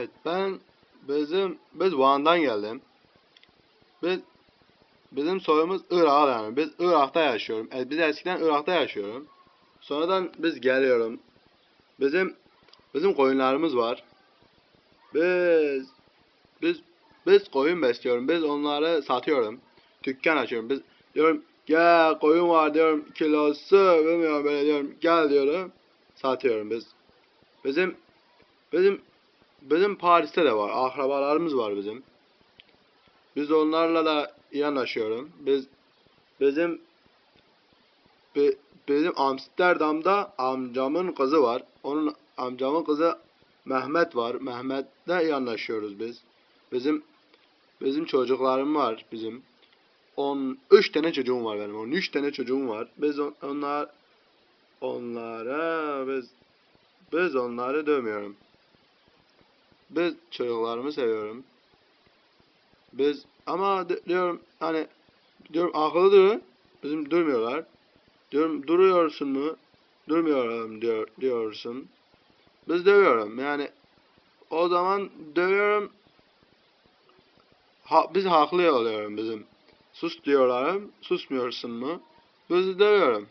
Evet ben bizim biz Van'dan geldim. Biz bizim soyumuz Irak yani. Biz Irak'ta yaşıyorum. E, biz eskiden Irak'ta yaşıyorum. Sonradan biz geliyorum. Bizim bizim koyunlarımız var. Biz biz biz koyun besliyorum. Biz onları satıyorum. Dükkan açıyorum. Biz diyorum gel koyun var diyorum kilosu bilmiyorum böyle diyorum gel diyorum satıyorum biz. Bizim bizim bizim Paris'te de var. Akrabalarımız var bizim. Biz onlarla da iyi anlaşıyorum. Biz bizim bi- bizim Amsterdam'da amcamın kızı var. Onun amcamın kızı Mehmet var. Mehmet'le iyi anlaşıyoruz biz. Bizim bizim çocuklarım var bizim. 13 tane çocuğum var benim. 13 tane çocuğum var. Biz on- onlar onlara biz biz onları dövmüyorum. Biz çocuklarımı seviyorum. Biz ama di- diyorum hani diyorum akıllı durun. Bizim durmuyorlar. Diyorum duruyorsun mu? Durmuyorum diyor diyorsun. Biz dövüyorum. Yani o zaman dövüyorum. Ha, biz haklı oluyorum bizim. Sus diyorlar. Susmuyorsun mu? Biz dövüyorum.